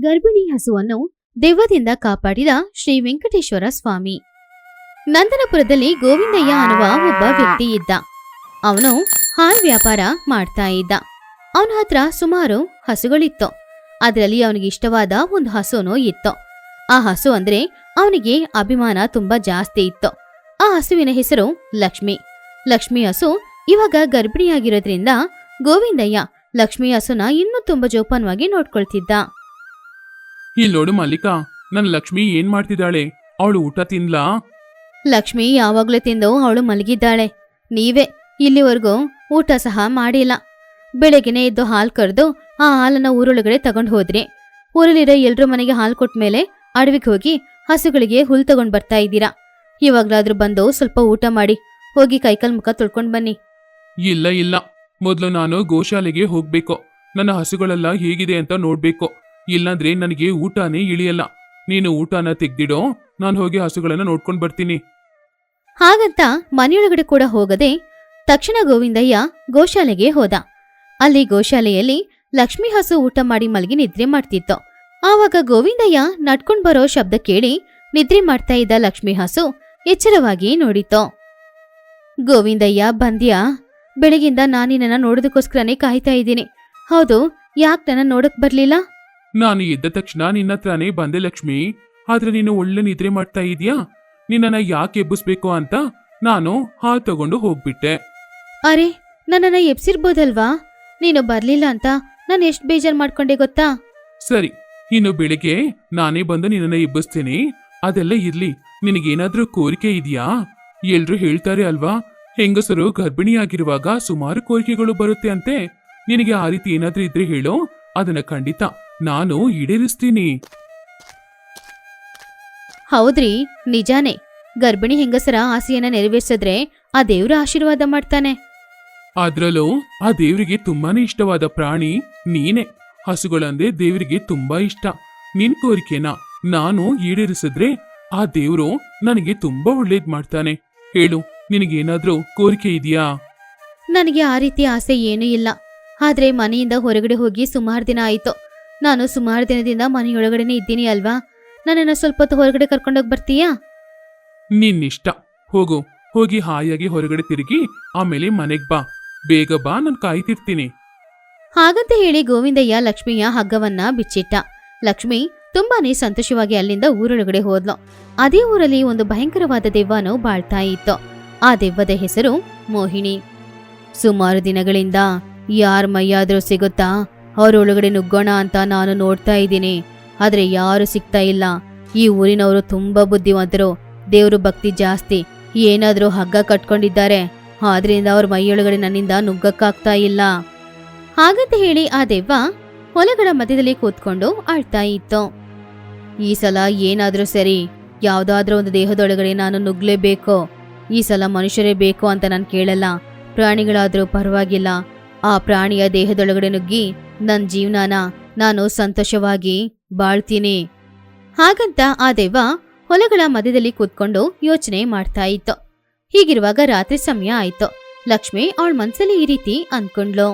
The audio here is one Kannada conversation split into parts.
ಗರ್ಭಿಣಿ ಹಸುವನ್ನು ದೆವ್ವದಿಂದ ಕಾಪಾಡಿದ ಶ್ರೀ ವೆಂಕಟೇಶ್ವರ ಸ್ವಾಮಿ. ನಂದನಪುರದಲ್ಲಿ ಗೋವಿಂದಯ್ಯ ಅನ್ನುವ ಒಬ್ಬ ವ್ಯಕ್ತಿ ಇದ್ದ. ಅವನು ಹಾಲ್ ವ್ಯಾಪಾರ ಮಾಡ್ತಾ ಇದ್ದ. ಅವನ ಹತ್ರ ಸುಮಾರು ಹಸುಗಳಿತ್ತು. ಅದರಲ್ಲಿ ಅವನಿಗೆ ಇಷ್ಟವಾದ ಒಂದು ಹಸುನೂ ಇತ್ತು. ಆ ಹಸು ಅಂದ್ರೆ ಅವನಿಗೆ ಅಭಿಮಾನ ತುಂಬಾ ಜಾಸ್ತಿ ಇತ್ತು. ಆ ಹಸುವಿನ ಹೆಸರು ಲಕ್ಷ್ಮಿ. ಲಕ್ಷ್ಮಿ ಹಸು ಇವಾಗ ಗರ್ಭಿಣಿಯಾಗಿರೋದ್ರಿಂದ ಗೋವಿಂದಯ್ಯ ಲಕ್ಷ್ಮಿ ಹಸುನ ಇನ್ನೂ ತುಂಬಾ ಜೋಪಾನವಾಗಿ ನೋಡ್ಕೊಳ್ತಿದ್ದ. ಇಲ್ಲಿ ನೋಡು ಮಾಲೀಕ ನನ್ನ ಲಕ್ಷ್ಮಿ ಏನ್ ಮಾಡ್ತಿದ್ದಾಳೆ? ಅವಳು ಊಟ ತಿನ್ಲಾ? ಲಕ್ಷ್ಮಿ ಯಾವಾಗ್ಲೂ ತಿಂದು ಅವಳು ಮಲಗಿದ್ದಾಳೆ. ನೀವೇ ಇಲ್ಲಿವರೆಗೂ ಊಟ ಸಹ ಮಾಡಿಲ್ಲ. ಬೆಳಗ್ಗೆನೆ ಎದ್ದು ಹಾಲು ಕರೆದು ಆ ಹಾಲನ್ನ ಊರೊಳಗಡೆ ತಗೊಂಡು ಹೋದ್ರಿ. ಊರಲ್ಲಿರೋ ಎಲ್ರ ಮನೆಗೆ ಹಾಲು ಕೊಟ್ಮೇಲೆ ಅಡವಿಗೆ ಹೋಗಿ ಹಸುಗಳಿಗೆ ಹುಲ್ ತಗೊಂಡ್ ಬರ್ತಾ ಇದ್ದೀರಾ. ಇವಾಗ್ಲಾದ್ರೂ ಬಂದು ಸ್ವಲ್ಪ ಊಟ ಮಾಡಿ ಹೋಗಿ ಕೈಕಾಲ್ ಮುಖ ತೊಳ್ಕೊಂಡ್ ಬನ್ನಿ. ಇಲ್ಲ ಇಲ್ಲ. ಮೊದ್ಲು ನಾನು ಗೋಶಾಲೆಗೆ ಹೋಗ್ಬೇಕು. ನನ್ನ ಹಸುಗಳೆಲ್ಲ ಹೇಗಿದೆ ಅಂತ ನೋಡ್ಬೇಕು. ಇಲ್ಲಾಂದ್ರೆ ನನಗೆ ಊಟನೇ ಇಳಿಯಲ್ಲ. ನೀನು ಊಟನ ತೆಗ್ದಿಡೋ, ನಾನು ಹೋಗಿ ಹಸುಗಳನ್ನ ನೋಡ್ಕೊಂಡ್ ಬರ್ತೀನಿ. ಹಾಗಂತ ಮನೆಯೊಳಗಡೆ ಕೂಡ ಹೋಗದೆ ತಕ್ಷಣ ಗೋವಿಂದಯ್ಯ ಗೋಶಾಲೆಗೆ ಹೋದ. ಅಲ್ಲಿ ಗೋಶಾಲೆಯಲ್ಲಿ ಲಕ್ಷ್ಮಿ ಹಸು ಊಟ ಮಾಡಿ ಮಲಗಿ ನಿದ್ರೆ ಮಾಡ್ತಿತ್ತು. ಆವಾಗ ಗೋವಿಂದಯ್ಯ ನಡ್ಕೊಂಡ್ ಬರೋ ಶಬ್ದ ಕೇಳಿ ನಿದ್ರೆ ಮಾಡ್ತಾ ಇದ್ದ ಲಕ್ಷ್ಮಿ ಹಸು ಎಚ್ಚರವಾಗಿ ನೋಡಿತು ಗೋವಿಂದಯ್ಯ, ಬಂದ್ಯಾ? ಬೆಳಗಿಂದ ನಾನಿನ್ನ ನೋಡೋದಕ್ಕೋಸ್ಕರನೇ ಕಾಯ್ತಾ ಇದ್ದೀನಿ. ಹೌದು, ಯಾಕೆ ನನ್ನ ನೋಡಕ್ ಬರ್ಲಿಲ್ಲ? ನಾನು ಎದ್ದ ತಕ್ಷಣ ನಿನ್ನ ಹತ್ರನೇ ಬಂದೆ ಲಕ್ಷ್ಮಿ. ಆದ್ರೆ ನೀನು ಒಳ್ಳೆ ನಿದ್ರೆ ಮಾಡ್ತಾ ಇದೀಯಾ? ನಿನ್ನನ್ನ ಯಾಕೆ ಎಬ್ಬಿಸ್ಬೇಕು ಅಂತ ನಾನು ಹಾಲು ತಗೊಂಡು ಹೋಗ್ಬಿಟ್ಟೆ. ಅರೆ ನನ್ನನ್ನ ಎಬ್ಸಿರ್ಬೋದಲ್ವಾ? ನೀನು ಬರ್ಲಿಲ್ಲ ಅಂತ ನಾನು ಎಷ್ಟ್ ಬೇಜಾರ್ ಮಾಡ್ಕೊಂಡೆ ಗೊತ್ತಾ? ಸರಿ ಇನ್ನು ಬೆಳಿಗ್ಗೆ ನಾನೇ ಬಂದು ನಿನ್ನನ್ನ ಎಬ್ಬಿಸ್ತೀನಿ. ಅದೆಲ್ಲ ಇರ್ಲಿ ನಿನಗೇನಾದ್ರೂ ಕೋರಿಕೆ ಇದೆಯಾ? ಎಲ್ರು ಹೇಳ್ತಾರೆ ಅಲ್ವಾ ಹೆಂಗಸರು ಗರ್ಭಿಣಿಯಾಗಿರುವಾಗ ಸುಮಾರು ಕೋರಿಕೆಗಳು ಬರುತ್ತೆ ಅಂತೆ. ನಿನಗೆ ಆ ರೀತಿ ಏನಾದ್ರೂ ಇದ್ರೆ ಹೇಳೋ ಅದನ್ನ ಖಂಡಿತ. ನಾನು ಈಡೇರಿಸ್ತೀನಿ. ಹೌದ್ರಿ ನಿಜಾನೆ. ಗರ್ಭಿಣಿ ಹೆಂಗಸರ ಆಸೆಯನ್ನ ನೆರವೇರ್ಸಿದ್ರೆ ಆ ದೇವ್ರ ಆಶೀರ್ವಾದ ಮಾಡ್ತಾನೆ. ಅದ್ರಲ್ಲೂ ಆ ದೇವರಿಗೆ ತುಂಬಾನೇ ಇಷ್ಟವಾದ ಪ್ರಾಣಿ ನೀನೆ. ಹಸುಗಳಂದ್ರೆ ದೇವರಿಗೆ ತುಂಬಾ ಇಷ್ಟ. ನಿನ್ ಕೋರಿಕೆನ ನಾನು ಈಡೇರಿಸಿದ್ರೆ ಆ ದೇವ್ರು ನನಗೆ ತುಂಬಾ ಒಳ್ಳೇದ್ ಮಾಡ್ತಾನೆ. ಹೇಳು ನಿನಗೇನಾದ್ರೂ ಕೋರಿಕೆ ಇದೆಯಾ? ನನಗೆ ಆ ರೀತಿ ಆಸೆ ಏನೂ ಇಲ್ಲ. ಆದ್ರೆ ಮನೆಯಿಂದ ಹೊರಗಡೆ ಹೋಗಿ ಸುಮಾರು ದಿನ ಆಯ್ತು. ನಾನು ಸುಮಾರು ದಿನದಿಂದ ಮನೆಯೊಳಗಡೆನೆ ಇದ್ದೀನಿ ಅಲ್ವಾ? ನನ್ನನ್ನು ಸ್ವಲ್ಪ ಹೊತ್ತು ಹೊರಗಡೆ ಕರ್ಕೊಂಡೋಗಿ ಬರ್ತೀಯಾ? ನಿನ್ನಿಷ್ಟ. ಹೋಗು. ಹೋಗಿ ಹಾಯಾಗಿ ಹೊರಗಡೆ ತಿರುಗಿ ಆಮೇಲೆ ಮನೆಗ್ ಬಾ. ಬೇಗ ಬಾ ನಾನು ಕಾಯ್ತಿರ್ತೀನಿ. ಹಾಗಂತ ಹೇಳಿ ಗೋವಿಂದಯ್ಯ ಲಕ್ಷ್ಮಿಯ ಹಗ್ಗವನ್ನ ಬಿಚ್ಚಿಟ್ಟ. ಲಕ್ಷ್ಮಿ ತುಂಬಾನೇ ಸಂತೋಷವಾಗಿ ಅಲ್ಲಿಂದ ಊರೊಳಗಡೆ ಹೋದ್ಲು. ಅದೇ ಊರಲ್ಲಿ ಒಂದು ಭಯಂಕರವಾದ ದೆವ್ವನು ಬಾಳ್ತಾ ಇತ್ತು. ಆ ದೆವ್ವದ ಹೆಸರು ಮೋಹಿಣಿ ಸುಮಾರು ದಿನಗಳಿಂದ ಯಾರ ಮೈಯಾದ್ರೂ ಸಿಗುತ್ತಾ ಅವರೊಳಗಡೆ ನುಗ್ಗೋಣ ಅಂತ ನಾನು ನೋಡ್ತಾ ಇದ್ದೀನಿ. ಆದ್ರೆ ಯಾರು ಸಿಗ್ತಾ ಇಲ್ಲ. ಈ ಊರಿನವರು ತುಂಬಾ ಬುದ್ಧಿವಂತರು. ದೇವರು ಭಕ್ತಿ ಜಾಸ್ತಿ. ಏನಾದ್ರೂ ಹಗ್ಗ ಕಟ್ಕೊಂಡಿದ್ದಾರೆ. ಆದ್ರಿಂದ ಅವ್ರ ಮೈಯೊಳಗಡೆ ನನ್ನಿಂದ ನುಗ್ಗಕ್ಕಾಗ್ತಾ ಇಲ್ಲ. ಹಾಗಂತ ಹೇಳಿ ಆ ದೆವ್ವ ಹೊಲಗಳ ಮಧ್ಯದಲ್ಲಿ ಕೂತ್ಕೊಂಡು ಅಳ್ತಾ ಇತ್ತು. ಈ ಸಲ ಏನಾದ್ರೂ ಸರಿ. ಯಾವುದಾದ್ರೂ ಒಂದು ದೇಹದೊಳಗಡೆ ನಾನು ನುಗ್ಲೇಬೇಕು. ಈ ಸಲ ಮನುಷ್ಯರೇ ಬೇಕು ಅಂತ ನಾನು ಕೇಳಲ್ಲ. ಪ್ರಾಣಿಗಳಾದರೂ ಪರವಾಗಿಲ್ಲ. ಆ ಪ್ರಾಣಿಯ ದೇಹದೊಳಗಡೆ ನುಗ್ಗಿ ನನ್ನ ಜೀವನಾನ ನಾನು ಸಂತೋಷವಾಗಿ ಬಾಳ್ತೀನಿ. ಹಾಗಂತ ಆ ದೆವ್ವ ಹೊಲಗಳ ಮಧ್ಯದಲ್ಲಿ ಕೂತ್ಕೊಂಡು ಯೋಚನೆ ಮಾಡ್ತಾ ಇತ್ತು. ಹೀಗಿರುವಾಗ ರಾತ್ರಿ ಸಮಯ ಆಯ್ತು. ಲಕ್ಷ್ಮಿ ಅವಳ ಮನ್ಸಲ್ಲಿ ಈ ರೀತಿ ಅನ್ಕೊಂಡ್ಲು